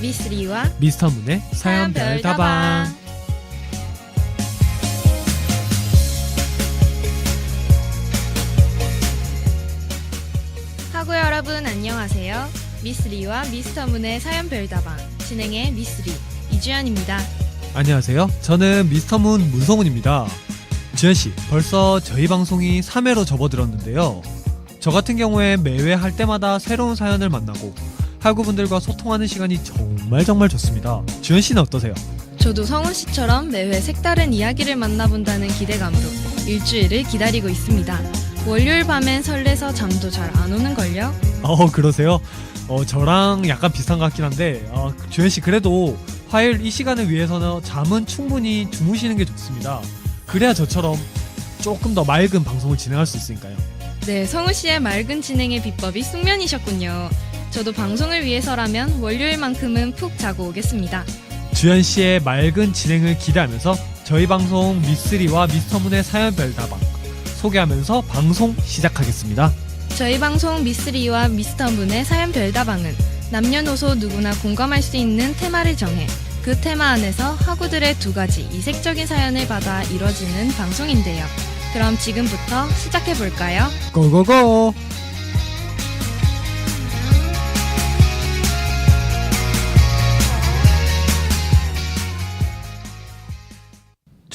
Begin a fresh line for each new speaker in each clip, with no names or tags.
미스리와
미스터 문의 사연 별다방.
하구 여러분 안녕하세요. 미스리와 미스터 문의 사연 별다방 진행의 미스리 이주연입니다.
안녕하세요. 저는 미스터 문 문성훈입니다. 지현 씨, 벌써 저희 방송이 3회로 접어들었는데요. 저 같은 경우에 매회 할 때마다 새로운 사연을 만나고 학우분들과 소통하는 시간이 정말 정말 좋습니다. 지현 씨는 어떠세요?
저도 성훈 씨처럼 매회 색다른 이야기를 만나본다는 기대감으로 일주일을 기다리고 있습니다. 월요일 밤엔 설레서 잠도 잘 안 오는걸요?
어 그러세요? 어 저랑 약간 비슷한 것 같긴 한데 어, 주현 씨 그래도 화요일 이 시간을 위해서는 잠은 충분히 주무시는 게 좋습니다. 그래야 저처럼 조금 더 맑은 방송을 진행할 수 있으니까요.
네, 성우 씨의 맑은 진행의 비법이 숙면이셨군요. 저도 방송을 위해서라면 월요일만큼은 푹 자고 오겠습니다.
주현 씨의 맑은 진행을 기대하면서 저희 방송 미쓰리와 미스터문의 사연 별다방 소개하면서 방송 시작하겠습니다.
저희 방송 미스리와 미스터문의 사연 별다방은 남녀노소 누구나 공감할 수 있는 테마를 정해 그 테마 안에서 학우들의 두 가지 이색적인 사연을 받아 이뤄지는 방송인데요. 그럼 지금부터 시작해 볼까요?
고고고!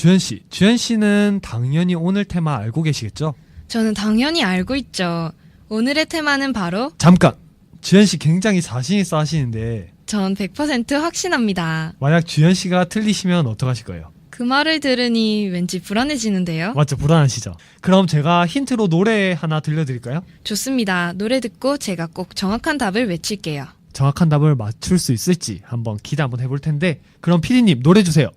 주현 씨, 주현 씨는 당연히 오늘 테마 알고 계시겠죠?
저는 당연히 알고 있죠. 오늘의 테마는 바로
잠깐! 주현 씨 굉장히 자신 있어 하시는데
전 100% 확신합니다.
만약 주현 씨가 틀리시면 어떡하실 거예요?
그 말을 들으니 왠지 불안해지는데요.
맞죠? 불안하시죠? 그럼 제가 힌트로 노래 하나 들려드릴까요?
좋습니다. 노래 듣고 제가 꼭 정확한 답을 외칠게요.
정확한 답을 맞출 수 있을지 한번 기대 한번 해볼 텐데 그럼 피디님 노래 주세요.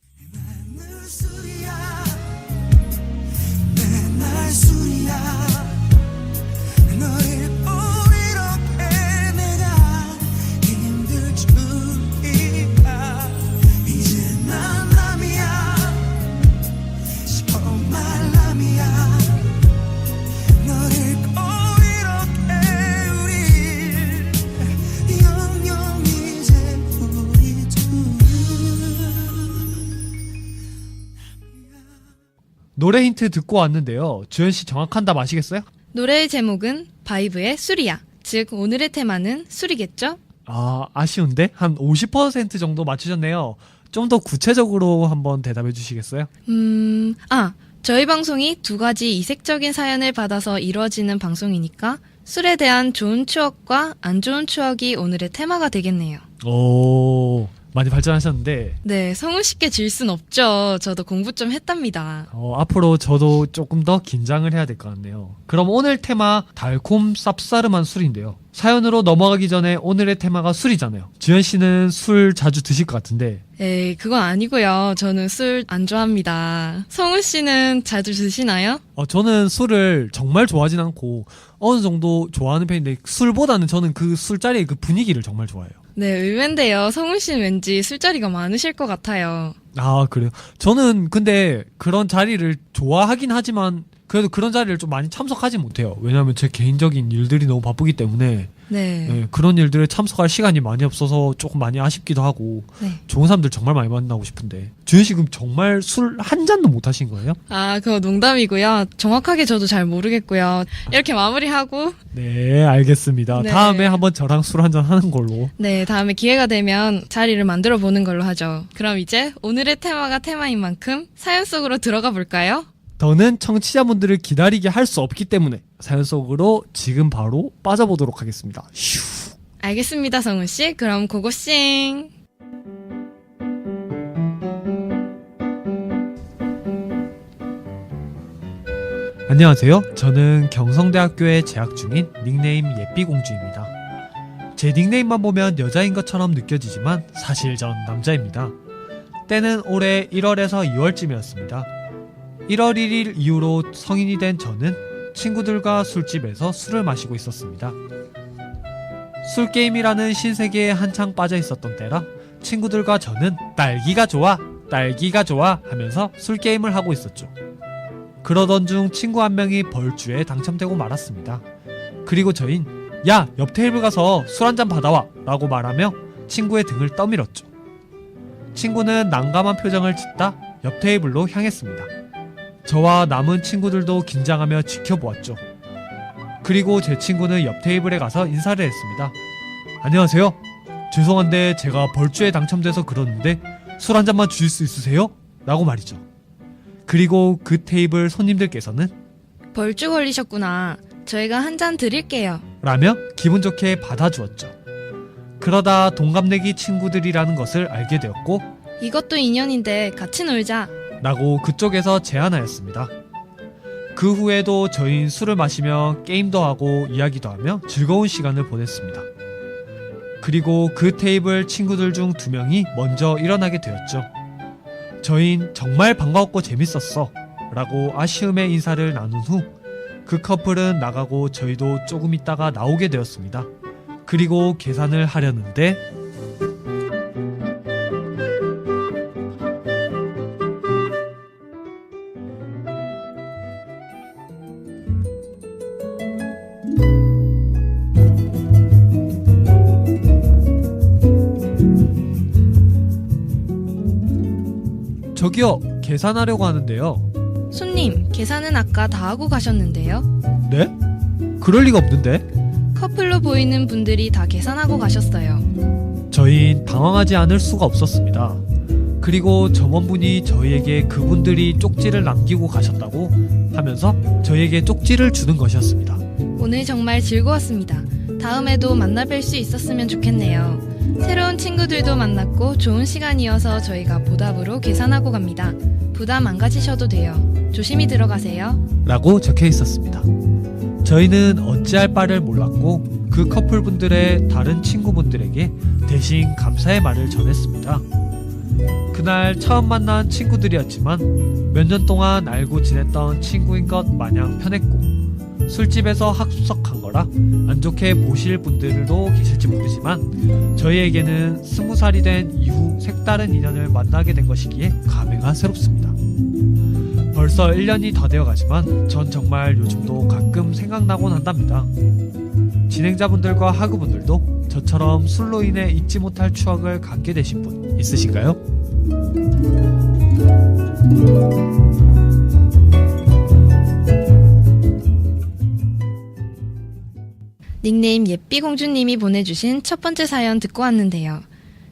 노래 힌트 듣고 왔는데요. 주현 씨 정확한 답 아시겠어요?
노래의 제목은 바이브의 술이야. 즉 오늘의 테마는 술이겠죠?
아, 아쉬운데? 한 50% 정도 맞추셨네요. 좀 더 구체적으로 한번 대답해 주시겠어요?
음, 아, 저희 방송이 두 가지 이색적인 사연을 받아서 이루어지는 방송이니까 술에 대한 좋은 추억과 안 좋은 추억이 오늘의 테마가 되겠네요.
오, 많이 발전하셨는데,
네, 성우 씨께 질 순 없죠. 저도 공부 좀 했답니다.
어, 앞으로 저도 조금 더 긴장을 해야 될 것 같네요. 그럼 오늘 테마 달콤 쌉싸름한 술인데요. 사연으로 넘어가기 전에 오늘의 테마가 술이잖아요. 주현 씨는 술 자주 드실 것 같은데,
에이, 그건 아니고요. 저는 술 안 좋아합니다. 성우 씨는 자주 드시나요?
어, 저는 술을 정말 좋아하진 않고 어느 정도 좋아하는 편인데 술보다는 저는 그 술자리의 그 분위기를 정말 좋아해요.
네, 의외인데요. 성우 씨는 왠지 술자리가 많으실 것 같아요.
아, 그래요? 저는 근데 그런 자리를 좋아하긴 하지만 그래도 그런 자리를 좀 많이 참석하지 못해요. 왜냐하면 제 개인적인 일들이 너무 바쁘기 때문에
네.
예, 그런 일들에 참석할 시간이 많이 없어서 조금 많이 아쉽기도 하고
네.
좋은 사람들 정말 많이 만나고 싶은데 주현 씨 그럼 정말 술 한 잔도 못 하신 거예요?
아, 그거 농담이고요. 정확하게 저도 잘 모르겠고요. 이렇게 마무리하고,
네, 알겠습니다.
네.
다음에 한번 저랑 술 한 잔 하는 걸로.
네, 다음에 기회가 되면 자리를 만들어 보는 걸로 하죠. 그럼 이제 오늘의 테마가 테마인 만큼 사연 속으로 들어가 볼까요?
더는 청취자분들을 기다리게 할 수 없기 때문에 사연 속으로 지금 바로 빠져보도록 하겠습니다. 휴.
알겠습니다, 성우 씨. 그럼 고고싱.
안녕하세요. 저는 경성대학교에 재학 중인 닉네임 예삐공주입니다. 제 닉네임만 보면 여자인 것처럼 느껴지지만 사실 전 남자입니다. 때는 올해 1월에서 2월쯤이었습니다. 1월 1일 이후로 성인이 된 저는 친구들과 술집에서 술을 마시고 있었습니다. 술게임이라는 신세계에 한창 빠져 있었던 때라 친구들과 저는 딸기가 좋아, 딸기가 좋아 하면서 술게임을 하고 있었죠. 그러던 중 친구 한 명이 벌주에 당첨되고 말았습니다. 그리고 저흰 야, 옆 테이블 가서 술 한 잔 받아와 라고 말하며 친구의 등을 떠밀었죠. 친구는 난감한 표정을 짓다 옆 테이블로 향했습니다. 저와 남은 친구들도 긴장하며 지켜보았죠. 그리고 제 친구는 옆 테이블에 가서 인사를 했습니다. 안녕하세요. 죄송한데 제가 벌주에 당첨돼서 그러는데 술 한 잔만 주실 수 있으세요? 라고 말이죠. 그리고 그 테이블 손님들께서는
벌주 걸리셨구나. 저희가 한 잔 드릴게요.
라며 기분 좋게 받아주었죠. 그러다 동갑내기 친구들이라는 것을 알게 되었고
이것도 인연인데 같이 놀자.
라고 그쪽에서 제안하였습니다. 그 후에도 저희는 술을 마시며 게임도 하고 이야기도 하며 즐거운 시간을 보냈습니다. 그리고 그 테이블 친구들 중 두 명이 먼저 일어나게 되었죠. 저희는 정말 반가웠고 재밌었어. 라고 아쉬움의 인사를 나눈 후 그 커플은 나가고 저희도 조금 있다가 나오게 되었습니다. 그리고 계산을 하려는데 계산하려고 하는데요.
손님, 계산은 아까 다 하고 가셨는데요.
네? 그럴 리가 없는데.
커플로 보이는 분들이 다 계산하고 가셨어요.
저희는 당황하지 않을 수가 없었습니다. 그리고 점원분이 저희에게 그분들이 쪽지를 남기고 가셨다고 하면서 저희에게 쪽지를 주는 것이었습니다.
오늘 정말 즐거웠습니다. 다음에도 만나 뵐 수 있었으면 좋겠네요. 새로운 친구들도 만났고 좋은 시간이어서 저희가 보답으로 계산하고 갑니다. 부담 안 가지셔도 돼요. 조심히 들어가세요.
라고 적혀 있었습니다. 저희는 어찌할 바를 몰랐고 그 커플분들의 다른 친구분들에게 대신 감사의 말을 전했습니다. 그날 처음 만난 친구들이었지만 몇 년 동안 알고 지냈던 친구인 것 마냥 편했고 술집에서 합석한 거라 안 좋게 보실 분들도 계실지 모르지만 저희에게는 스무 살이 된 이후 색다른 인연을 만나게 된 것이기에 감회가 새롭습니다. 벌써 1년이 다 되어 가지만 전 정말 요즘도 가끔 생각나곤 한답니다. 진행자분들과 하그분들도 저처럼 술로 인해 잊지 못할 추억을 갖게 되신 분 있으신가요?
닉네임 예삐공주님이 보내주신 첫 번째 사연 듣고 왔는데요.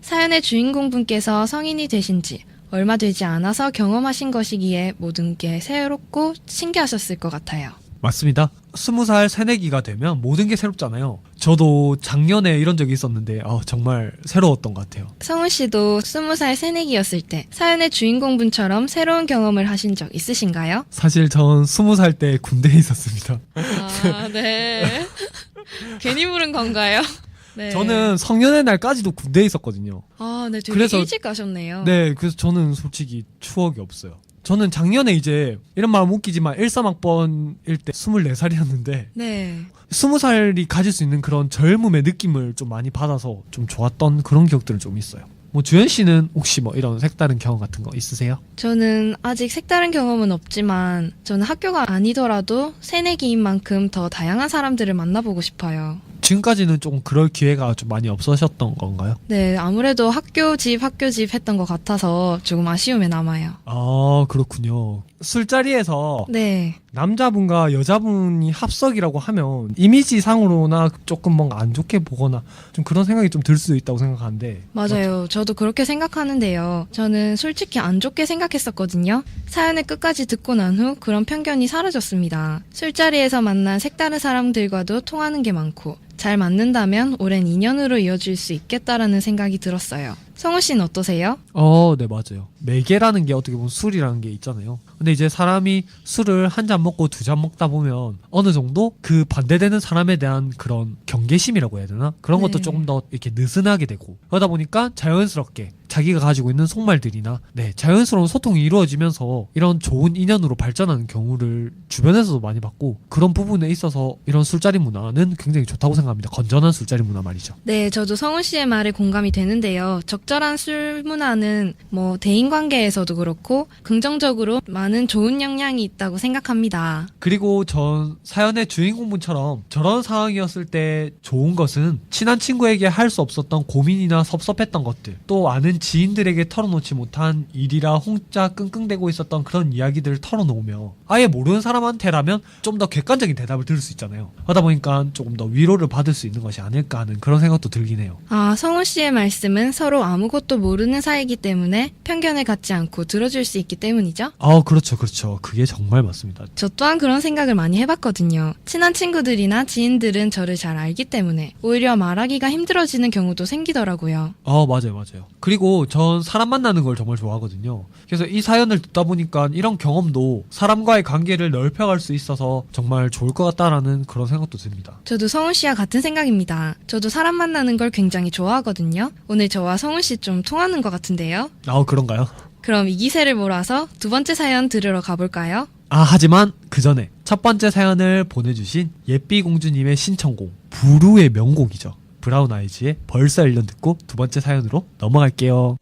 사연의 주인공 분께서 성인이 되신 지 얼마 되지 않아서 경험하신 것이기에 모든 게 새롭고 신기하셨을 것 같아요.
맞습니다. 스무 살 새내기가 되면 모든 게 새롭잖아요. 저도 작년에 이런 적이 있었는데 아, 정말 새로웠던 것 같아요.
성훈 씨도 스무 살 새내기였을 때 사연의 주인공분처럼 새로운 경험을 하신 적 있으신가요?
사실 전 스무 살 때 군대에 있었습니다.
아, 네. 괜히 물은 건가요? 네.
저는 성년의 날까지도 군대에 있었거든요.
아, 네, 되게
그래서-
일찍 가셨네요.
네, 그래서 저는 솔직히 추억이 없어요. 저는 작년에 이제 이런 말 하면 웃기지만 13학번일 때 24살이었는데
네.
20살이 가질 수 있는 그런 젊음의 느낌을 좀 많이 받아서 좀 좋았던 그런 기억들은 좀 있어요. 뭐 주현 씨는 혹시 뭐 이런 색다른 경험 같은 거 있으세요?
저는 아직 색다른 경험은 없지만 저는 학교가 아니더라도 새내기인 만큼 더 다양한 사람들을 만나보고 싶어요.
지금까지는 조금 그럴 기회가 좀 많이 없으셨던 건가요?
네, 아무래도 학교 집, 학교 집 했던 것 같아서 조금 아쉬움에 남아요.
아 그렇군요. 술자리에서
네.
남자분과 여자분이 합석이라고 하면 이미지상으로나 조금 뭔가 안 좋게 보거나 좀 그런 생각이 좀 들수 있다고 생각하는데
맞아요. 저도 그렇게 생각하는데요. 저는 솔직히 안 좋게 생각했었거든요. 사연을 끝까지 듣고 난 후 그런 편견이 사라졌습니다. 술자리에서 만난 색다른 사람들과도 통하는 게 많고 잘 맞는다면 오랜 인연으로 이어질 수 있겠다라는 생각이 들었어요. 성우 씨는 어떠세요?
어, 네, 맞아요. 매개라는 게 어떻게 보면 술이라는 게 있잖아요. 근데 이제 사람이 술을 한 잔 먹고 두 잔 먹다 보면 어느 정도 그 반대되는 사람에 대한 그런 경계심이라고 해야 되나? 그런 것도
네.
조금 더 이렇게 느슨하게 되고 그러다 보니까 자연스럽게 자기가 가지고 있는 속말들이나 네 자연스러운 소통이 이루어지면서 이런 좋은 인연으로 발전하는 경우를 주변에서도 많이 봤고 그런 부분에 있어서 이런 술자리 문화는 굉장히 좋다고 생각합니다. 건전한 술자리 문화 말이죠.
네, 저도 성훈 씨의 말에 공감이 되는데요. 적절한 술 문화는 뭐 대인 관계에서도 그렇고 긍정적으로 많은 좋은 영향이 있다고 생각합니다.
그리고 전 사연의 주인공분처럼 저런 상황이었을 때 좋은 것은 친한 친구에게 할 수 없었던 고민이나 섭섭했던 것들, 또 아는 지인들에게 털어놓지 못한 일이라 혼자 끙끙대고 있었던 그런 이야기들을 털어놓으며 아예 모르는 사람한테라면 좀 더 객관적인 대답을 들을 수 있잖아요. 하다 보니까 조금 더 위로를 받을 수 있는 것이 아닐까 하는 그런 생각도 들긴 해요.
아, 성훈 씨의 말씀은 서로 아무것도 모르는 사이기 때문에 편견을 갖지 않고 들어줄 수 있기 때문이죠.
아, 그렇죠, 그렇죠. 그게 정말 맞습니다.
저 또한 그런 생각을 많이 해봤거든요. 친한 친구들이나 지인들은 저를 잘 알기 때문에 오히려 말하기가 힘들어지는 경우도 생기더라고요.
아, 맞아요, 맞아요. 그리고 전 사람 만나는 걸 정말 좋아하거든요. 그래서 이 사연을 듣다 보니까 이런 경험도 사람과의 관계를 넓혀갈 수 있어서 정말 좋을 것 같다라는 그런 생각도 듭니다.
저도 성훈 씨와 같은 생각입니다. 저도 사람 만나는 걸 굉장히 좋아하거든요. 오늘 저와 성훈 씨 좀 통하는 것 같은데요.
아, 그런가요?
그럼 이 기세를 몰아서 두 번째 사연 들으러 가볼까요?
아, 하지만 그 전에 첫 번째 사연을 보내주신 예삐 공주님의 신청곡, 부루의 명곡이죠. 브라운 아이즈의 벌써 1년 듣고 두 번째 사연으로 넘어갈게요.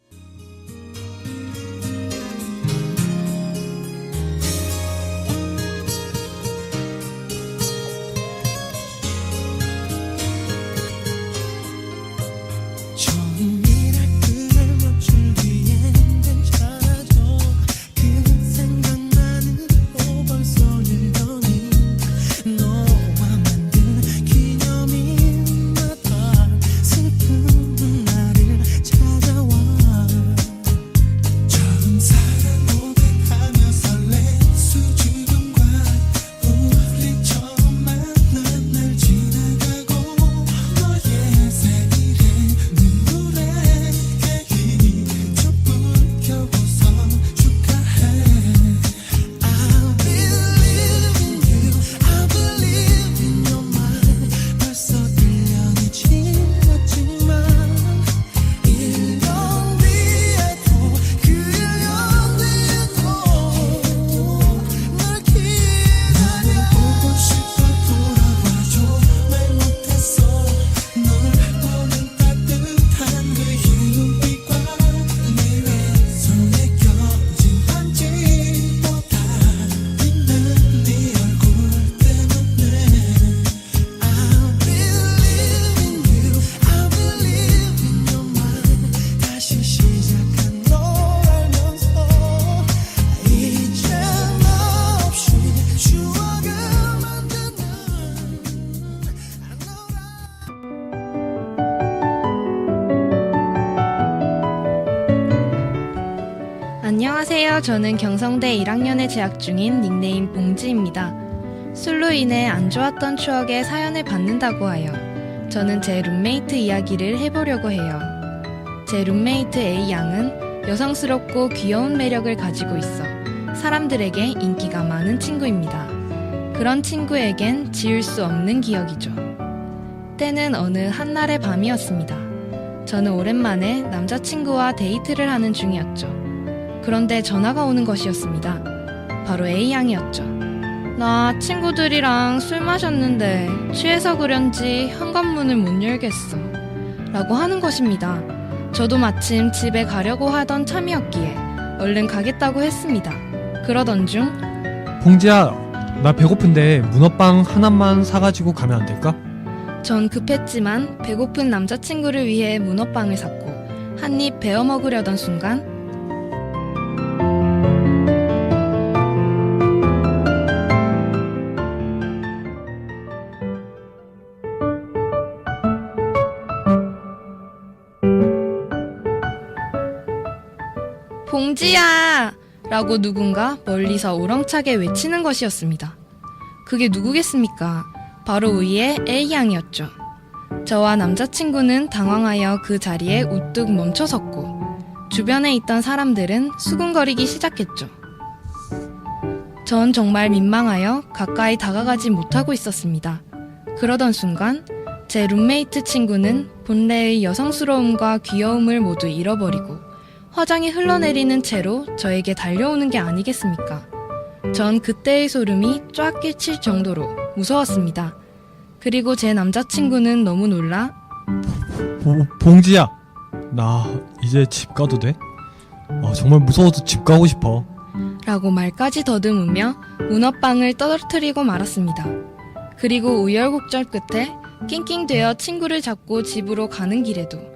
저는 경성대 1학년에 재학 중인 닉네임 봉지입니다. 술로 인해 안 좋았던 추억의 사연을 받는다고 하여 저는 제 룸메이트 이야기를 해보려고 해요. 제 룸메이트 A 양은 여성스럽고 귀여운 매력을 가지고 있어 사람들에게 인기가 많은 친구입니다. 그런 친구에겐 지울 수 없는 기억이죠. 때는 어느 한날의 밤이었습니다. 저는 오랜만에 남자친구와 데이트를 하는 중이었죠. 그런데 전화가 오는 것이었습니다. 바로 A양이었죠. 나 친구들이랑 술 마셨는데 취해서 그런지 현관문을 못 열겠어. 라고 하는 것입니다. 저도 마침 집에 가려고 하던 참이었기에 얼른 가겠다고 했습니다. 그러던 중
봉지야, 나 배고픈데 문어빵 하나만 사가지고 가면 안 될까?
전 급했지만 배고픈 남자친구를 위해 문어빵을 샀고 한 입 베어 먹으려던 순간 봉지야! 라고 누군가 멀리서 우렁차게 외치는 것이었습니다. 그게 누구겠습니까? 바로 위의 A양이었죠. 저와 남자친구는 당황하여 그 자리에 우뚝 멈춰섰고, 주변에 있던 사람들은 수군거리기 시작했죠. 전 정말 민망하여 가까이 다가가지 못하고 있었습니다. 그러던 순간, 제 룸메이트 친구는 본래의 여성스러움과 귀여움을 모두 잃어버리고, 화장이 흘러내리는 채로 저에게 달려오는 게 아니겠습니까? 전 그때의 소름이 쫙 끼칠 정도로 무서웠습니다. 그리고 제 남자친구는 너무 놀라
보, 봉지야 나 이제 집 가도 돼? 아, 정말 무서워서 집 가고 싶어
라고 말까지 더듬으며 문어빵을 떨어뜨리고 말았습니다. 그리고 우열곡절 끝에 낑낑대어 친구를 잡고 집으로 가는 길에도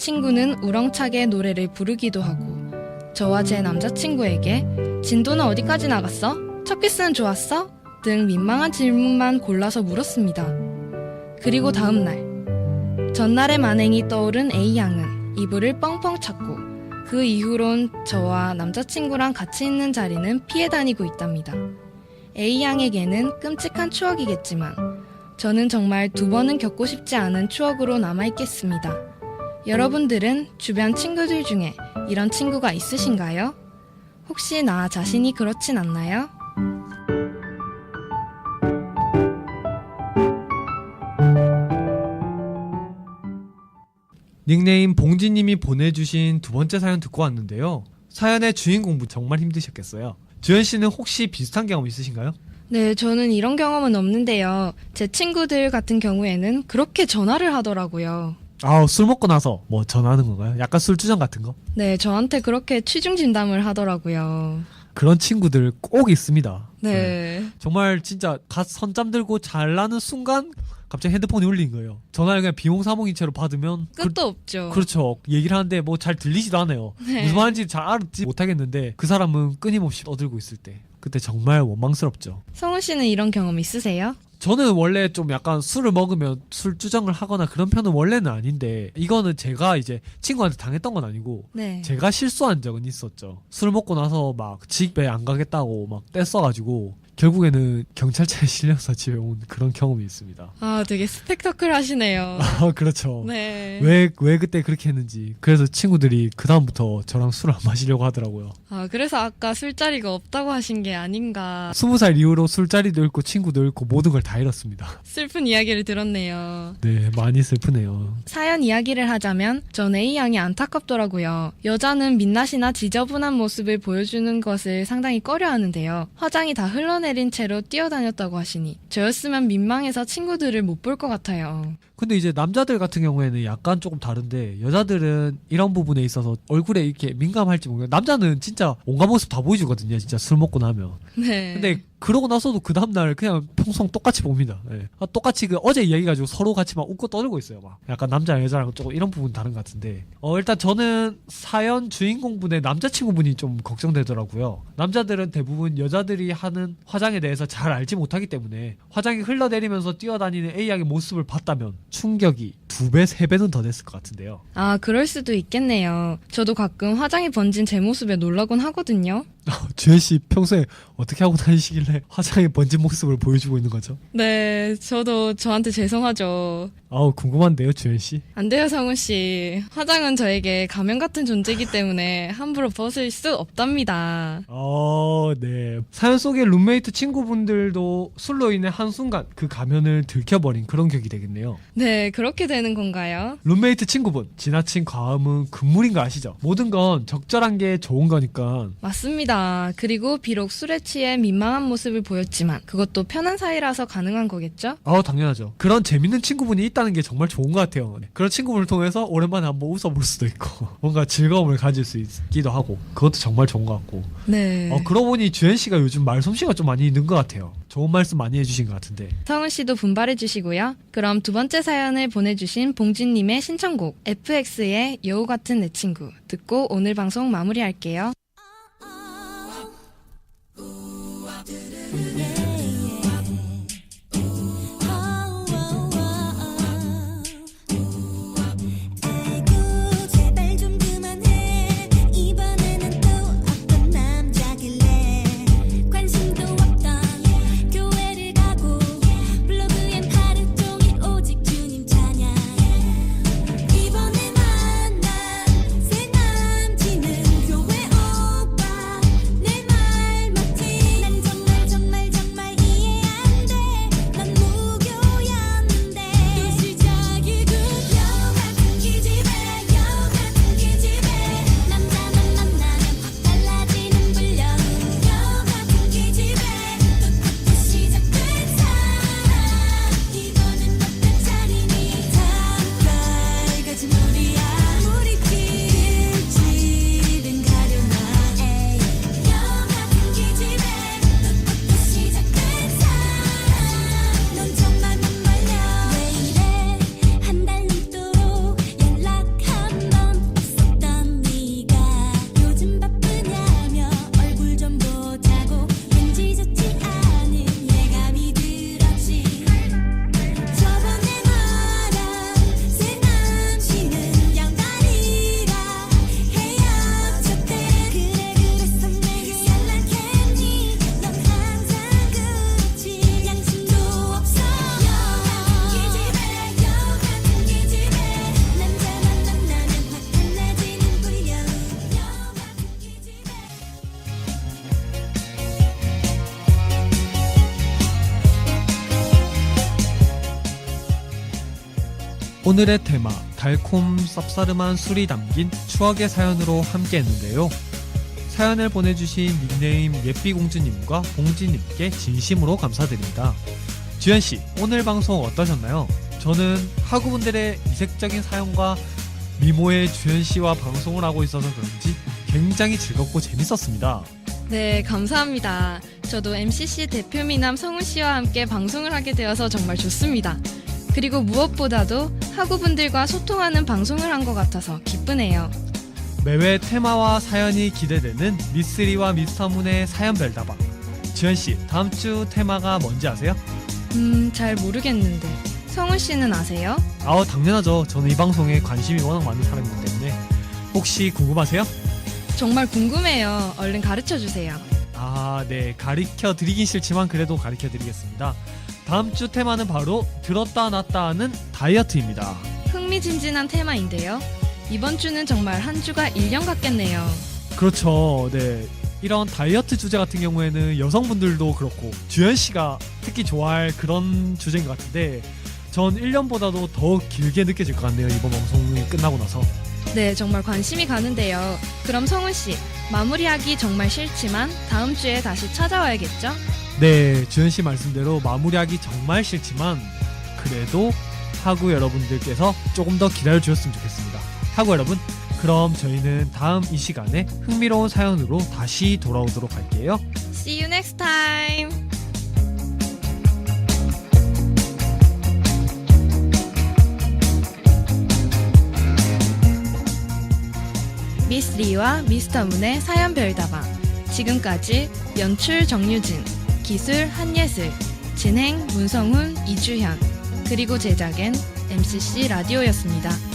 친구는 우렁차게 노래를 부르기도 하고 저와 제 남자친구에게 진도는 어디까지 나갔어? 첫 키스는 좋았어? 등 민망한 질문만 골라서 물었습니다. 그리고 다음 날 전날의 만행이 떠오른 A양은 이불을 뻥뻥 찾고 그 이후론 저와 남자친구랑 같이 있는 자리는 피해 다니고 있답니다. A양에게는 끔찍한 추억이겠지만 저는 정말 두 번은 겪고 싶지 않은 추억으로 남아있겠습니다. 여러분들은 주변 친구들 중에 이런 친구가 있으신가요? 혹시 나 자신이 그렇진 않나요?
닉네임 봉지님이 보내주신 두 번째 사연 듣고 왔는데요 사연의 주인공 분 정말 힘드셨겠어요 주현 씨는 혹시 비슷한 경험 있으신가요?
네, 저는 이런 경험은 없는데요. 제 친구들 같은 경우에는 그렇게 전화를 하더라고요.
아, 술 먹고 나서 뭐 전화하는 건가요? 약간 술주정 같은 거?
네, 저한테 그렇게 취중 진담을 하더라고요.
그런 친구들 꼭 있습니다.
네.
정말 진짜 갓 선잠 들고 잘라는 순간 갑자기 핸드폰이 울린 거예요. 전화를 그냥 비몽사몽인 채로 받으면
끝도 없죠.
그, 렇죠 얘기를 하는데 뭐 잘 들리지도 않아요.
네.
무슨 말인지 잘 알지 못하겠는데 그 사람은 끊임없이 떠들고 있을 때 그때 정말 원망스럽죠.
성우 씨는 이런 경험 있으세요?
저는 원래 좀 약간 술을 먹으면 술 주정을 하거나 그런 편은 원래는 아닌데 이거는 제가 이제 친구한테 당했던 건 아니고
네.
제가 실수한 적은 있었죠. 술 먹고 나서 막 집에 안 가겠다고 막 떼써가지고 결국에는 경찰차에 실려서 집에 온 그런 경험이 있습니다.
아, 되게 스펙터클 하시네요.
아 그렇죠.
네.
왜 왜 그때 그렇게 했는지 그래서 친구들이 그 다음부터 저랑 술안 마시려고 하더라고요.
아, 그래서 아까 술자리가 없다고 하신 게 아닌가
스무 살 이후로 술자리도 잃고 친구도 잃고 모든 걸 다 잃었습니다.
슬픈 이야기를 들었네요.
네 많이 슬프네요.
사연 이야기를 하자면 전 A양이 안타깝더라고요. 여자는 민낯이나 지저분한 모습을 보여주는 것을 상당히 꺼려 하는데요. 화장이 다 흘러내 린 채로 뛰어다녔다고 하시니 저였으면 민망해서 친구들을 못 볼 것 같아요.
근데 이제 남자들 같은 경우에는 약간 조금 다른데 여자들은 이런 부분에 있어서 얼굴에 이렇게 민감할지 모르겠어요. 남자는 진짜 온갖 모습 다 보여주거든요. 진짜 술 먹고 나면.
네.
근데 그러고 나서도 그 다음날 그냥 평소 똑같이 봅니다. 예. 아, 똑같이 그 어제 이야기 가지고 서로 같이 막 웃고 떠들고 있어요. 막 약간 남자 여자랑 조금 이런 부분 다른 것 같은데. 어 일단 저는 사연 주인공분의 남자친구분이 좀 걱정되더라고요. 남자들은 대부분 여자들이 하는 화 장에 대해서 잘 알지 못하기 때문에 화장이 흘러내리면서 뛰어다니는 A 양의 모습을 봤다면 충격이 두 배, 세 배는 더 됐을 것 같은데요.
아, 그럴 수도 있겠네요. 저도 가끔 화장이 번진 제 모습에 놀라곤 하거든요.
주현 씨 평소에 어떻게 하고 다니시길래 화장에 번진 모습을 보여주고 있는 거죠?
네, 저도 저한테 죄송하죠.
아우 궁금한데요, 주현 씨.
안 돼요, 성우 씨. 화장은 저에게 가면 같은 존재이기 때문에 함부로 벗을 수 없답니다.
어, 네. 사연 속의 룸메이트 친구분들도 술로 인해 한 순간 그 가면을 들켜버린 그런 격이 되겠네요.
네, 그렇게 되는 건가요?
룸메이트 친구분, 지나친 과음은 금물인 거 아시죠? 모든 건 적절한 게 좋은 거니까.
맞습니다. 그리고 비록 술에 취해 민망한 모습을 보였지만 그것도 편한 사이라서 가능한 거겠죠?
아우, 당연하죠. 그런 재밌는 친구분이 있다는 게 정말 좋은 것 같아요. 네. 그런 친구분을 통해서 오랜만에 한번 웃어볼 수도 있고, 뭔가 즐거움을 가질 수 있기도 하고, 그것도 정말 좋은 것 같고.
네.
어, 그러고 보니 주현 씨가 요즘 말솜씨가 좀 많이 있는 것 같아요. 좋은 말씀 많이 해주신 것 같은데.
성은 씨도 분발해 주시고요. 그럼 두 번째 사연을 보내주신 봉진님의 신청곡 FX의 여우 같은 내 친구 듣고 오늘 방송 마무리할게요.
오늘의 테마 달콤 쌉싸름한 술이 담긴 추억의 사연으로 함께 했는데요. 사연을 보내주신 닉네임 예삐공주님과 봉지님께 진심으로 감사드립니다. 주현씨, 오늘 방송 어떠셨나요? 저는 학우분들의 이색적인 사연과 미모의 주현씨와 방송을 하고 있어서 그런지 굉장히 즐겁고 재밌었습니다.
네, 감사합니다. 저도 MCC 대표 미남 성훈 씨와 함께 방송을 하게 되어서 정말 좋습니다. 그리고 무엇보다도 학우분들과 소통하는 방송을 한 것 같아서 기쁘네요.
매회 테마와 사연이 기대되는 미쓰리와 미스터문의 사연 별다방. 주현씨, 다음 주 테마가 뭔지 아세요?
음, 잘 모르겠는데. 성훈 씨는 아세요?
아우 당연하죠. 저는 이 방송에 관심이 워낙 많은 사람이기 때문에 혹시 궁금하세요?
정말 궁금해요. 얼른 가르쳐 주세요.
아, 네. 가르쳐 드리긴 싫지만 그래도 가르쳐 드리겠습니다. 다음 주 테마는 바로 들었다 놨다 하는 다이어트입니다.
흥미진진한 테마인데요. 이번 주는 정말 한 주가 1년 같겠네요.
그렇죠. 네. 이런 다이어트 주제 같은 경우에는 여성분들도 그렇고 주현 씨가 특히 좋아할 그런 주제인 것 같은데 전 1년보다도 더 길게 느껴질 것 같네요. 이번 방송이 끝나고 나서.
네, 정말 관심이 가는데요. 그럼 성훈 씨, 마무리하기 정말 싫지만 다음 주에 다시 찾아와야겠죠?
네, 주현 씨 말씀대로 마무리하기 정말 싫지만 그래도 하구 여러분들께서 조금 더 기다려 주셨으면 좋겠습니다. 하구 여러분, 그럼 저희는 다음 이 시간에 흥미로운 사연으로 다시 돌아오도록 할게요.
See you next time! 리와 미스터 문의 사연 별다방 지금까지 연출 정유진 기술 한예슬 진행 문성훈 이주현 그리고 제작엔 MCC 라디오였습니다.